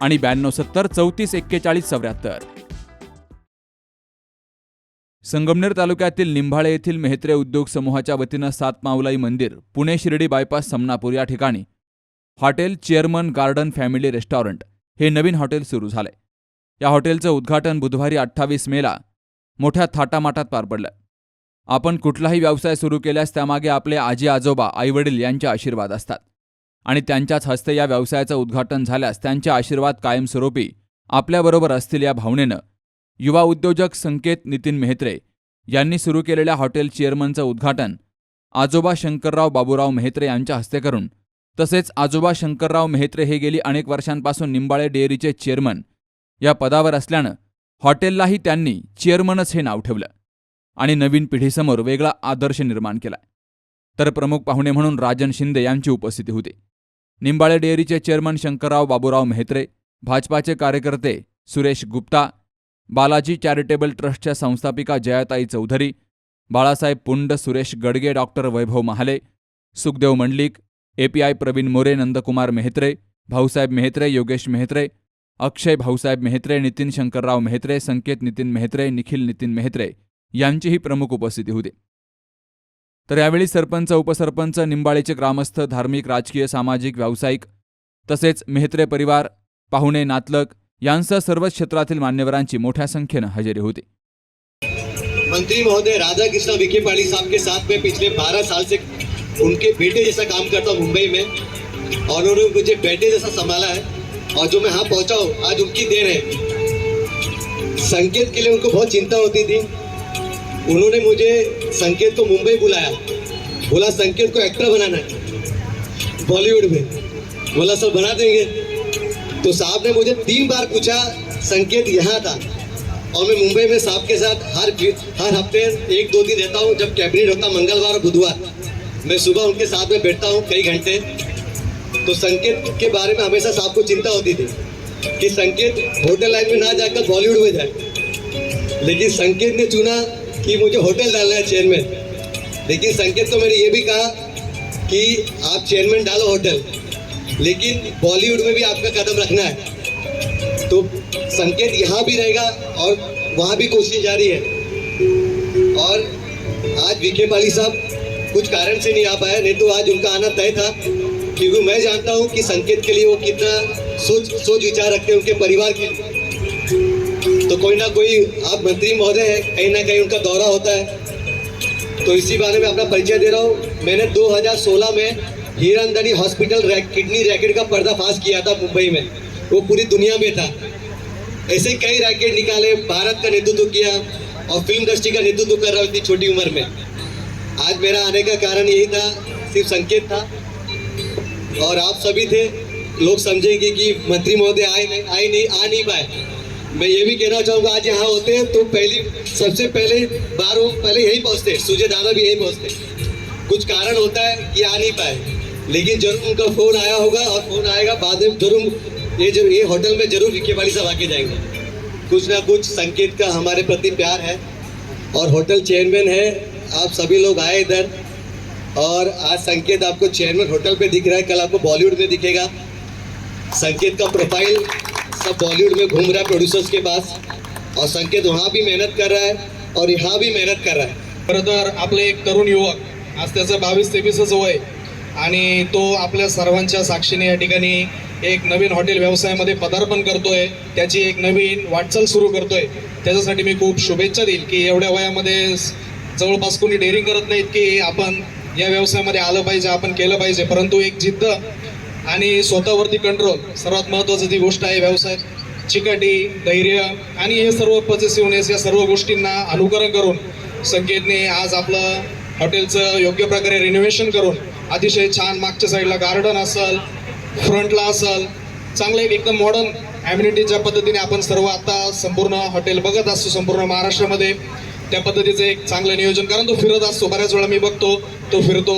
आणि ब्याण्णव सत्तर चौतीस एक्केचाळीस चौऱ्याहत्तर. संगमनेर तालुक्यातील निंभाळे येथील मेहत्रे उद्योग समूहाच्या वतीनं सात माऊलाई मंदिर पुणे शिर्डी बायपास समनापूर या ठिकाणी. Hotel chairman garden family restaurant हे नवीन हॉटेल सुरू झाले. या हॉटेलचं उद्घाटन बुधवारी अठ्ठावीस मेला मोठ्या थाटामाटात पार पडलं. आपण कुठलाही व्यवसाय सुरू केल्यास त्यामागे आपले आजी आजोबा आईवडील यांचे आशीर्वाद असतात. आणि त्यांच्याच हस्ते या व्यवसायाचं उद्घाटन झाल्यास त्यांचे आशीर्वाद कायमस्वरूपी आपल्याबरोबर असतील या भावनेनं. युवा उद्योजक संकेत नितीन मेहत्रे यांनी सुरू केलेल्या हॉटेल चेअरमनचं उद्घाटन आजोबा शंकरराव बाबूराव मेहत्रे यांच्या हस्ते करून. तसेच आजोबा शंकरराव मेहत्रे हे गेली अनेक वर्षांपासून निंबाळे डेअरीचे चेअरमन. या पदावर असल्यानं हॉटेललाही त्यांनी चेअरमनच हे नाव ठेवलं आणि नवीन पिढीसमोर वेगळा आदर्श निर्माण केला. तर प्रमुख पाहुणे म्हणून राजन शिंदे यांची उपस्थिती होती. निंबाळे डेअरीचे चेअरमन शंकरराव बाबूराव मेहत्रे भाजपाचे कार्यकर्ते सुरेश गुप्ता बालाजी चॅरिटेबल ट्रस्टच्या संस्थापिका जयाताई चौधरी बाळासाहेब पुंड सुरेश गडगे डॉक्टर वैभव महाले सुखदेव मंडलिक एपीआय प्रवीण मोरे नंदकुमार मेहत्रे भाऊसाहेब मेहत्रे योगेश मेहत्रे अक्षय भाऊसाहेब मेहत्रे नितीन शंकरराव मेहत्रे संकेत नितीन मेहत्रे निखिल नितीन मेहत्रे यांचीही प्रमुख उपस्थिती होती. तर यावेळी सरपंच उपसरपंच निंबाळेचे ग्रामस्थ धार्मिक राजकीय सामाजिक व्यावसायिक तसेच मेहत्रे परिवार पाहुणे नातलग यांसह सर्वच क्षेत्रातील मान्यवरांची मोठ्या संख्येनं हजेरी होती. मंत्री महोदय राधा कृष्णा विखे पाड़ी साहब के साथ में पिछले 12 साल से उनके बेटे जैसा काम करता हूँ मुंबई में और उन्होंने मुझे बेटे जैसा संभाला है और जो मैं यहाँ पहुँचा हूँ आज उनकी देन है। संकेत के लिए उनको बहुत चिंता होती थी। उन्होंने मुझे संकेत को मुंबई बुलाया। बोला, संकेत को एक्टर बनाना है, बॉलीवुड में। बोला सर बना देंगे। तो साहब ने मुझे तीन बार पूछा, संकेत यहाँ था? और मैं मुंबई में साहब के साथ हर हर हफ़्ते एक दो दिन रहता हूँ, जब कैबिनेट होता मंगलवार और बुधवार। मैं सुबह उनके साथ में बैठता हूँ कई घंटे। तो संकेत के बारे में हमेशा साहब को चिंता होती थी कि संकेत होटल लाइन में ना जाकर बॉलीवुड में जाए। लेकिन संकेत ने चुना कि मुझे होटल डालना है चेयरमैन लेकिन संकेत को मैंने ये भी कहा कि आप चेयरमैन डालो होटल, लेकिन बॉलीवुड में भी आपका कदम रखना है। तो संकेत यहाँ भी रहेगा और वहाँ भी कोशिश जारी है। और आज विखे पाली साहब कुछ कारण से नहीं आ पाए, नहीं तो आज उनका आना तय था, क्योंकि मैं जानता हूँ कि संकेत के लिए वो कितना सोच सोच विचार रखते हैं उनके परिवार के लिए। तो कोई ना कोई आप मंत्री महोदय हैं कहीं ना कहीं उनका दौरा होता है। तो इसी बारे में अपना परिचय दे रहा हूँ। मैंने 2016 में Hiranandani hospital rack, kidney racket का पर्दाफाश किया था मुंबई में। वो पूरी दुनिया में था। ऐसे कई रैकेट निकाले भारत का नेतृत्व किया और फ़िल्म इंडस्ट्री का नेतृत्व कर रहा इतनी छोटी उम्र में। आज मेरा आने का कारण यही था सिर्फ़ संकेत था। और आप सभी थे लोग समझेंगे कि मंत्री महोदय आए नहीं आए नहीं आ नहीं पाए। मैं ये भी कहना चाहूँगा, आज यहाँ होते हैं तो पहली, सबसे पहले बार पहले यही पहुँचते सूर्य दादा भी यही पहुँचते कुछ कारण होता है कि आ नहीं पाए, लेकिन ज़रूर उनका फ़ोन आया होगा और फ़ोन आएगा बाद में ज़रूर ये जो ये होटल में ज़रूर विखे वाली साहब आके जाएँगे। कुछ ना कुछ संकेत का हमारे प्रति प्यार है और होटल चेयरमैन है, आप सभी लोग आए इधर और आज संकेत आपको चेयरमैन होटल पे दिख रहा है, कल आपको बॉलीवुड में दिखेगा। संकेत का प्रोफ़ाइल सब बॉलीवुड में घूम रहा है प्रोड्यूसर्स के पास। और संकेत वहाँ भी मेहनत कर रहा है और यहाँ भी मेहनत कर रहा है। खरं तर आपले एक तरुण युवक आज त्याचं बावीस तेवीसच वय आणि तो आपल्या सर्वांच्या साक्षीने या ठिकाणी एक नवीन हॉटेल व्यवसायामध्ये पदार्पण करतोय. त्याची एक नवीन वाटचाल सुरू करतोय. त्याच्यासाठी मी खूप शुभेच्छा देईल की एवढ्या वयामध्ये जवळपास कोणी डेअरिंग करत नाहीत की आपण या व्यवसायामध्ये आलं पाहिजे आपण केलं पाहिजे. परंतु एक जिद्द आणि स्वतःवरती कंट्रोल सर्वात महत्त्वाचं ती गोष्ट आहे व्यवसाय चिकाटी धैर्य आणि हे सर्व पॉझिटिव्हनेस या सर्व गोष्टींना अनुकरण करून संकेतने आज आपलं हॉटेलचं योग्य प्रकारे रिनोव्हेशन करून अतिशय छान मागच्या साईडला गार्डन असेल फ्रंटला असेल चांगलं एक एकदम मॉडर्न ॲम्युनिटीच्या पद्धतीने आपण सर्व आता संपूर्ण हॉटेल बघत असतो संपूर्ण महाराष्ट्रामध्ये. त्या पद्धतीचं एक चांगलं नियोजन कारण तो फिरत असतो. बऱ्याच वेळा मी बघतो तो फिरतो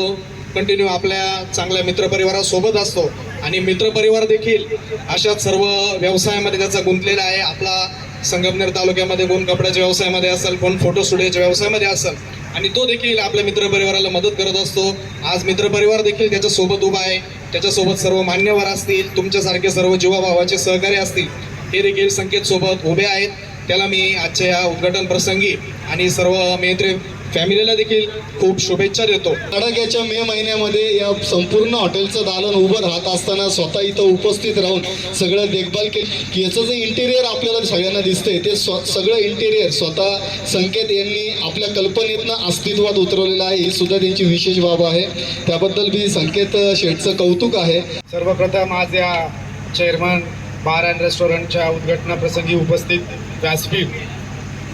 कंटिन्यू आपल्या चांगल्या मित्रपरिवारासोबत असतो. आणि मित्रपरिवार देखील अशाच सर्व व्यवसायामध्ये त्याचा गुंतलेला आहे. आपला संगमनेर तालुक्यामध्ये कोण कपड्याच्या व्यवसायामध्ये असेल कोण फोटो स्टुडिओच्या व्यवसायामध्ये असेल आणि तो देखील आपल्या मित्रपरिवाराला मदत करत असतो. आज मित्रपरिवार देखील त्याच्यासोबत उभा आहे. त्याच्यासोबत सर्व मान्यवर असतील तुमच्यासारखे सर्व जीवाभावाचे सहकारी असतील हे देखील संकेतसोबत उभे आहेत. त्याला मी आजच्या या उद्घाटन प्रसंगी आणि सर्व मैत्री फॅमिलीला देखील खूप शुभेच्छा देतो. कडाक्याच्या मे महिन्यामध्ये या संपूर्ण हॉटेलचं दालन उभं राहत असताना स्वतः इथं उपस्थित राहून सगळं देखभाल केली. की याचं जे इंटेरियर आपल्याला सगळ्यांना दिसतंय ते स्व सगळं इंटेरियर स्वतः संकेत यांनी आपल्या कल्पनेतनं अस्तित्वात उतरवलेलं आहे. ही सुद्धा त्यांची विशेष बाब आहे. त्याबद्दल मी संकेत शेठचं कौतुक आहे. सर्वप्रथम आज या चेअरमन बार अँड रेस्टॉरंटच्या उद्घाटनाप्रसंगी उपस्थित व्यासपीठ.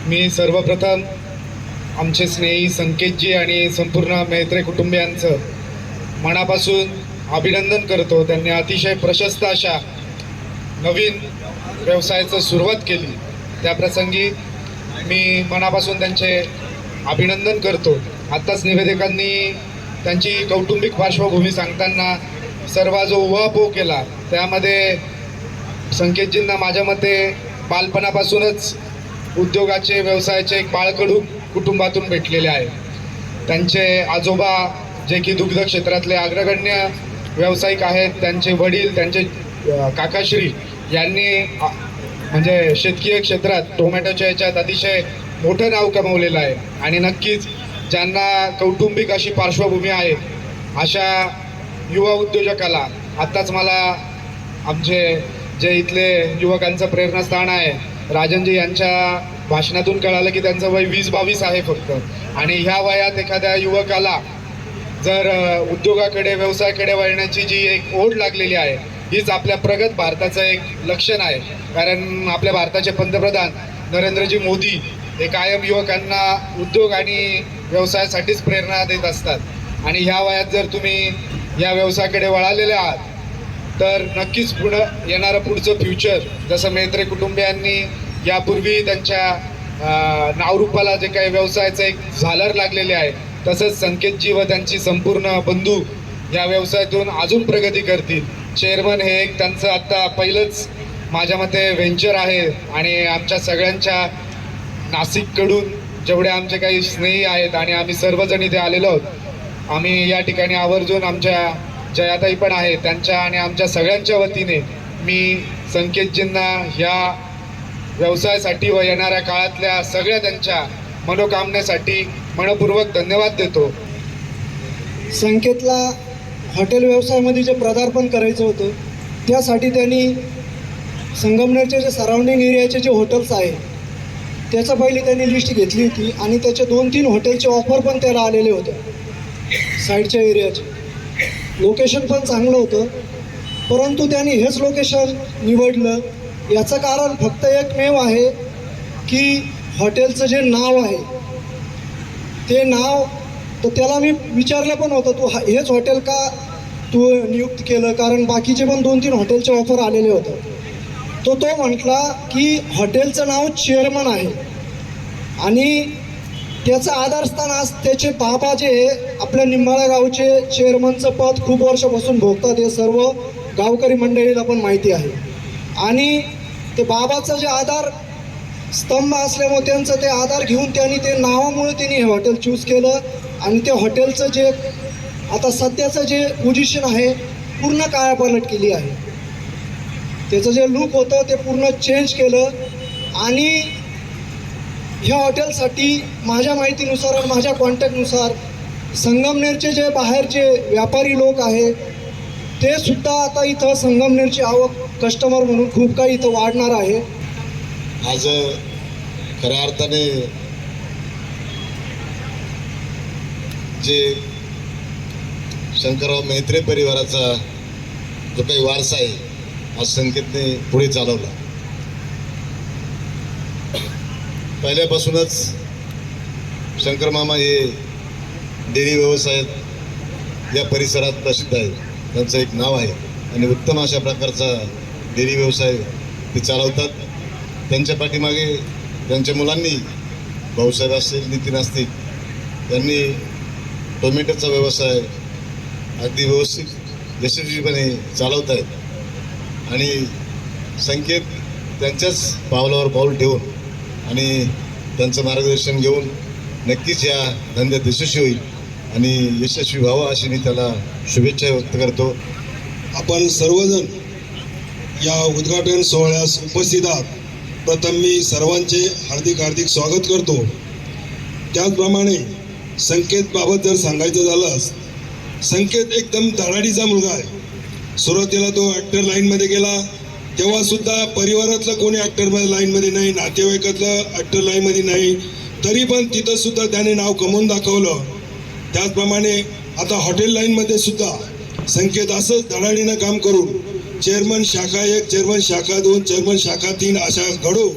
मी सर्वप्रथम आमचे स्नेही संकेतजी आणि संपूर्ण मैत्रे कुटुंबियांचं मनापासून अभिनंदन करतो. त्यांनी अतिशय प्रशस्त अशा नवीन व्यवसायाचं सुरुवात केली. त्या प्रसंगी मी मनापासून त्यांचे अभिनंदन करतो. आत्ताच निवेदकांनी त्यांची कौटुंबिक पार्श्वभूमी सांगताना सर्व जो उहापोह केला त्यामध्ये संकेतजींना माझ्या मते बालपणापासूनच उद्योगाचे व्यवसायाचे एक बाळकडू कुटुंबातून भेटलेले आहे त्यांचे आजोबा जे की दुग्ध क्षेत्रातले अग्रगण्य व्यावसायिक आहेत त्यांचे वडील त्यांचे काकाश्री यांनी म्हणजे शेतकीय क्षेत्रात टोमॅटोच्या याच्यात अतिशय मोठं नाव कमवलेलं आहे. आणि नक्कीच ज्यांना कौटुंबिक अशी पार्श्वभूमी आहे अशा युवा उद्योजकाला आत्ताच मला आमचे जे इथले युवकांचं प्रेरणास्थान आहे राजनजी यांच्या भाषणातून कळालं की त्यांचं वय वीस बावीस आहे फक्त. आणि ह्या वयात एखाद्या युवकाला जर उद्योगाकडे व्यवसायाकडे वळण्याची जी एक ओढ लागलेली आहे हीच आपल्या प्रगत भारताचं एक लक्षण आहे. कारण आपल्या भारताचे पंतप्रधान नरेंद्रजी मोदी हे कायम युवकांना उद्योग आणि व्यवसायासाठीच प्रेरणा देत असतात. आणि ह्या वयात जर तुम्ही या व्यवसायाकडे वळालेले आहात तर नक्कीच पुढं येणारं पुढचं फ्युचर जसं मेत्रे कुटुंबियांनी यापूर्वी त्यांच्या नावरूपाला जे काही व्यवसायाचं एक झालर लागलेले आहे तसंच संकेतजी व त्यांची संपूर्ण बंधू या व्यवसायातून अजून प्रगती करतील. चेअरमन हे एक त्यांचं आत्ता पहिलंच माझ्या मते व्हेंचर आहे आणि आमच्या सगळ्यांच्या नाशिककडून जेवढे आमचे काही स्नेही आहेत आणि आम्ही सर्वजण इथे आलेलो आहोत आम्ही या ठिकाणी आवर्जून आमच्या जयाताई पण आहे त्यांच्या आणि आमच्या सगळ्यांच्या वतीने मी संकेतजींना ह्या व्यवसायासाठी व येणाऱ्या काळातल्या सगळ्या त्यांच्या मनोकामनेसाठी मनपूर्वक धन्यवाद देतो. संकेतला हॉटेल व्यवसायामध्ये जे पदार्पण करायचं होतं त्यासाठी त्यांनी संगमनेरचे जे सराउंडिंग एरियाचे जे हॉटेल्स आहे त्याचं पहिली त्यांनी लिस्ट घेतली होती आणि त्याचे दोन तीन हॉटेलचे ऑफर पण त्याला आलेले होते. साईडच्या एरियाचे लोकेशन पण चांगलं होतं परंतु त्यांनी हेच लोकेशन निवडलं याचं कारण फक्त एकमेव आहे की हॉटेलचं जे नाव आहे ते नाव तर त्याला मी विचारलं पण होतं तू हा- हेच हॉटेल का तू नियुक्त केलं? कारण बाकीचे पण दोन तीन हॉटेलचे ऑफर आलेले होते. तो तो म्हटला की हॉटेलचं नाव चेअरमन आहे. आणि त्याचं आधारस्थान आज त्याचे बाबा जे आपल्या निंबाळा गावचे चेअरमनचं पद खूप वर्षापासून भोगतात हे सर्व गावकरी मंडळीला पण माहिती आहे. आणि ते बाबाचं जे आधार स्तंभ असल्यामुळे त्यांचं ते आधार घेऊन त्यांनी ते नावामुळे त्यांनी हे हॉटेल चूज केलं. आणि ते हॉटेलचं जे आता सध्याचं जे पोझिशन आहे पूर्ण कायापालट केली आहे. त्याचं जे लुक होतं ते पूर्ण चेंज केलं. आणि ह्या हॉटेलसाठी माझ्या माहितीनुसार आणि माझ्या कॉन्टॅक्टनुसार संगमनेरचे जे बाहेरचे व्यापारी लोक आहे ते सुद्धा आता इथं संगमनेरची आवक कस्टमर म्हणून खूप काही इथं वाढणार आहे. आज खऱ्या अर्थाने जे शंकरराव मेहत्रे परिवाराचा जो काही वारसा आहे आज संकेतने पुढे चालवला. पहिल्यापासूनच शंकरमामा हे डेअरी व्यवसायात या परिसरात प्रसिद्ध आहेत. त्यांचं एक नाव आहे. आणि उत्तम अशा प्रकारचा डेअरी व्यवसाय ते चालवतात. त्यांच्या पाठीमागे त्यांच्या मुलांनी भाऊसाहेब असतील नितीन असतील त्यांनी टोमॅटोचा व्यवसाय अगदी व्यवस्थित यशस्वीपणे चालवत आहेत. आणि संकेत त्यांच्याच पावलावर पाऊल ठेवून आणि त्यांचं मार्गदर्शन घेऊन नक्कीच या धंद्यात यशस्वी होईल आणि यशस्वी व्हावं अशी मी त्याला शुभेच्छा व्यक्त करतो. आपण सर्वजण या उद्घाटन सोहळ्यास उपस्थित आहात. प्रथम मी सर्वांचे हार्दिक हार्दिक स्वागत करतो. त्याचप्रमाणे संकेतबाबत जर सांगायचं झालंस संकेत एकदम धडाडीचा मुलगा आहे. सुरुवातीला तो ॲक्टर लाईनमध्ये गेला तेव्हासुद्धा परिवारातलं कोणी ॲक्टर लाईनमध्ये नाही नातेवाईकातलं ॲक्टर लाईनमध्ये नाही तरी पण तिथंसुद्धा त्याने नाव कमवून दाखवलं. त्याचप्रमाणे आता हॉटेल लाईनमध्ये सुद्धा संकेत असंच धडाडीनं काम करून चेअरमन शाखा एक चेअरमन शाखा दोन चेअरमन शाखा तीन अशा घडो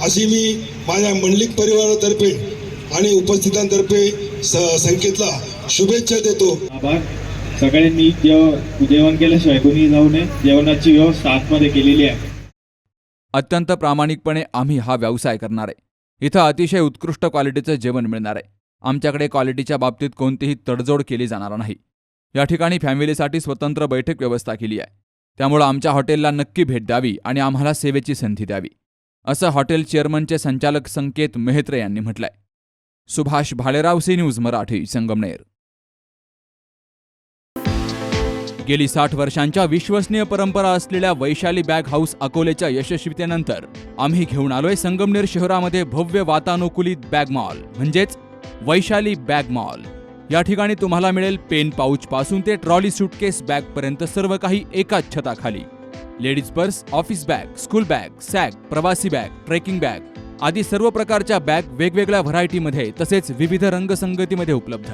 अशी मी माझ्या मंडलिक परिवारातर्फे आणि उपस्थितांतर्फे स संकेतला शुभेच्छा देतो. आभार. सगळ्यांनी जेव जेवण केल्याशिवाय कोणी जाऊ नये. जेवणाची व्यवस्था आतमध्ये केलेली आहे. अत्यंत प्रामाणिकपणे आम्ही हा व्यवसाय करणार आहे. इथं अतिशय उत्कृष्ट क्वालिटीचं जेवण मिळणार आहे. आमच्याकडे क्वालिटीच्या बाबतीत कोणतीही तडजोड केली जाणार नाही. या ठिकाणी फॅमिलीसाठी स्वतंत्र बैठक व्यवस्था केली आहे. त्यामुळं आमच्या हॉटेलला नक्की भेट द्यावी आणि आम्हाला सेवेची संधी द्यावी असं हॉटेल चेअरमनचे संचालक संकेत मेहत्रे यांनी म्हटलंय. Subhash Bhalerao C news Marathi Sangamner. गेली साठ वर्षांच्या विश्वसनीय परंपरा असलेल्या वैशाली बॅग हाऊस अकोलेच्या यशस्वीतेनंतर आम्ही घेऊन आलोय संगमनेर शहरामध्ये भव्य वातानुकूलित बॅग मॉल म्हणजेच वैशाली बॅग मॉल. या ठिकाणी तुम्हाला मिळेल पेन पाऊच पासून ते ट्रॉली सुटकेस बॅग पर्यंत सर्व काही एकाच छताखाली. Ladies purse office bag school bag sag प्रवासी बॅग ट्रेकिंग बॅग आदी सर्व प्रकारच्या बॅग वेगवेगळ्या व्हरायटीमध्ये तसेच विविध रंगसंगतीमध्ये उपलब्ध.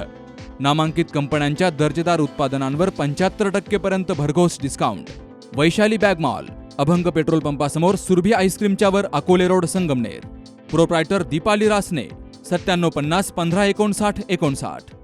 नामांकित कंपन्यांच्या दर्जेदार उत्पादनांवर पंच्याहत्तर टक्केपर्यंत भरघोस discount Vaishali bag mall Abhang petrol पंपासमोर Surabhi आईस्क्रीमच्या वर अकोले रोड संगमनेर. प्रोप्रायटर दीपाली रासने सत्त्याण्णव पन्नास पंधरा एकोणसाठ एकोणसाठ.